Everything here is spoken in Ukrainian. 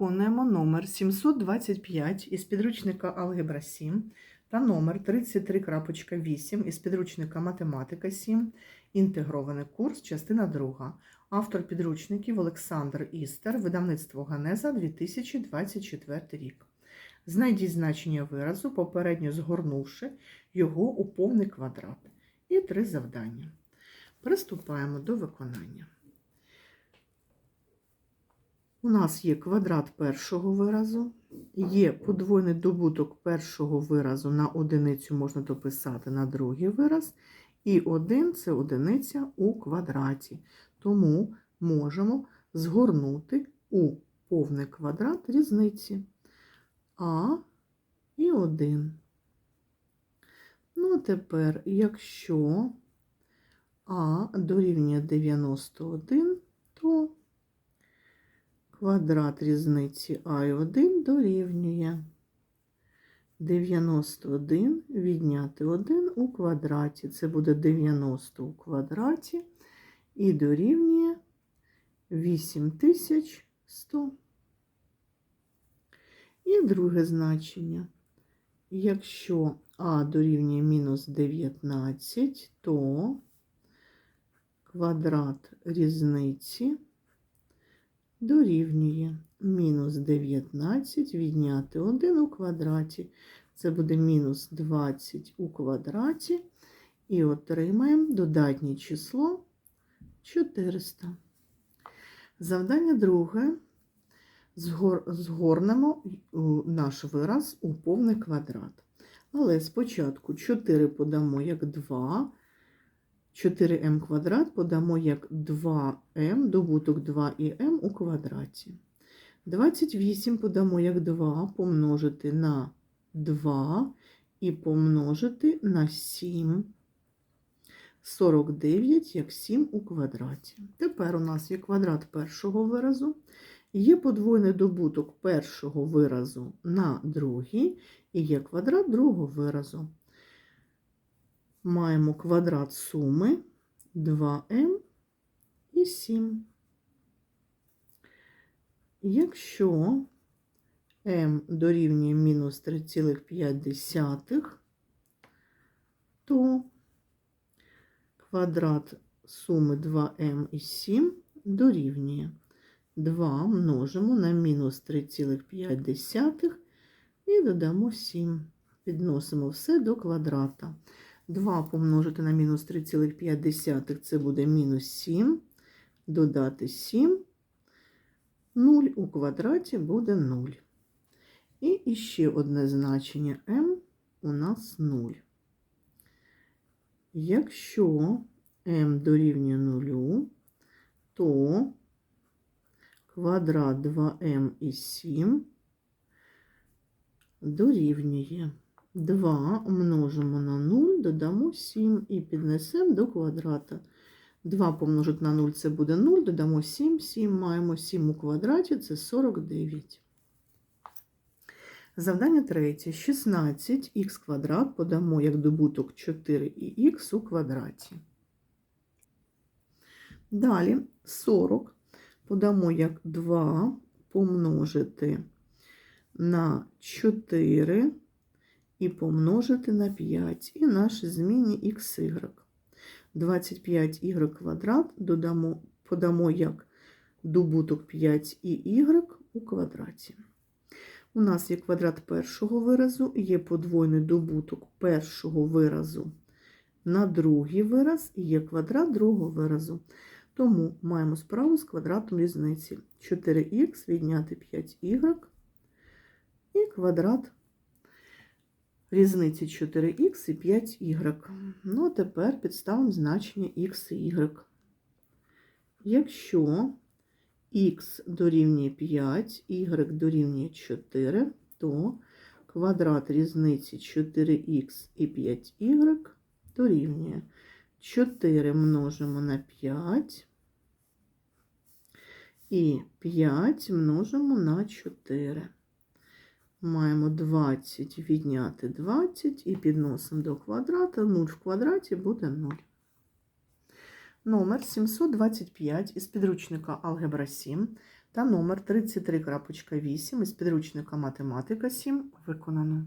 Виконуємо номер 725 із підручника Алгебра 7 та номер 33.8 із підручника Математика 7, інтегрований курс, частина 2. Автор підручників Олександр Істер, видавництво Ганеза 2024 рік. Знайдіть значення виразу, попередньо згорнувши його у повний квадрат. І три завдання. Приступаємо до виконання. У нас є квадрат першого виразу, є подвойний добуток першого виразу на одиницю можна дописати на другий вираз, і 1 це одиниця у квадраті. Тому можемо згорнути у повний квадрат різниці А і 1. Ну, а тепер, якщо А дорівнює 91, то квадрат різниці А і 1 дорівнює 91 відняти 1 у квадраті. Це буде 90 у квадраті і дорівнює 8100. І друге значення. Якщо А дорівнює мінус 19, то квадрат різниці дорівнює мінус 19 відняти 1 у квадраті. Це буде мінус 20 у квадраті. І отримаємо додатнє число 400. Завдання друге. Згор, згорнемо наш вираз у повний квадрат. Але спочатку 4 подамо як 2, 4m квадрат подамо як 2m, добуток 2 і m у квадраті. 28 подамо як 2 помножити на 2 і помножити на 7. 49 як 7 у квадраті. Тепер у нас є квадрат першого виразу, є подвойний добуток першого виразу на другий, і є квадрат другого виразу. Маємо квадрат суми 2m і 7. Якщо m дорівнює мінус 3,5, то квадрат суми 2m і 7 дорівнює 2 множимо на мінус 3,5 і додамо 7. Підносимо все до квадрата. 2 помножити на мінус 3,5 це буде мінус 7. Додати 7. 0 у квадраті буде 0. І ще одне значення m у нас 0. Якщо m дорівнює 0, то квадрат 2m і 7 дорівнює 2 множимо на 0, додамо 7 і піднесемо до квадрата. 2 помножити на 0 це буде 0, додамо 7, 7 маємо 7 у квадраті, це 49. Завдання третє. 16х квадрат подамо як добуток 4х у квадраті. Далі 40 подамо як 2 помножити на 4 і помножити на 5. І наші змінні xy. 25y квадрат додамо, подамо як добуток 5 і y у квадраті. У нас є квадрат першого виразу, є подвойний добуток першого виразу на другий вираз, і є квадрат другого виразу. Тому маємо справу з квадратом різниці. 4х відняти 5y і квадрат різниці 4х і 5y. Ну, а тепер підставимо значення х і y. Якщо х дорівнює 5, y дорівнює 4, то квадрат різниці 4х і 5y дорівнює 4 множимо на 5 і 5 множимо на 4. Маємо 20 відняти 20 і підносимо до квадрата. 0 в квадраті буде 0. Номер 725 із підручника Алгебра 7 та номер 33.8 із підручника математика 7 виконано.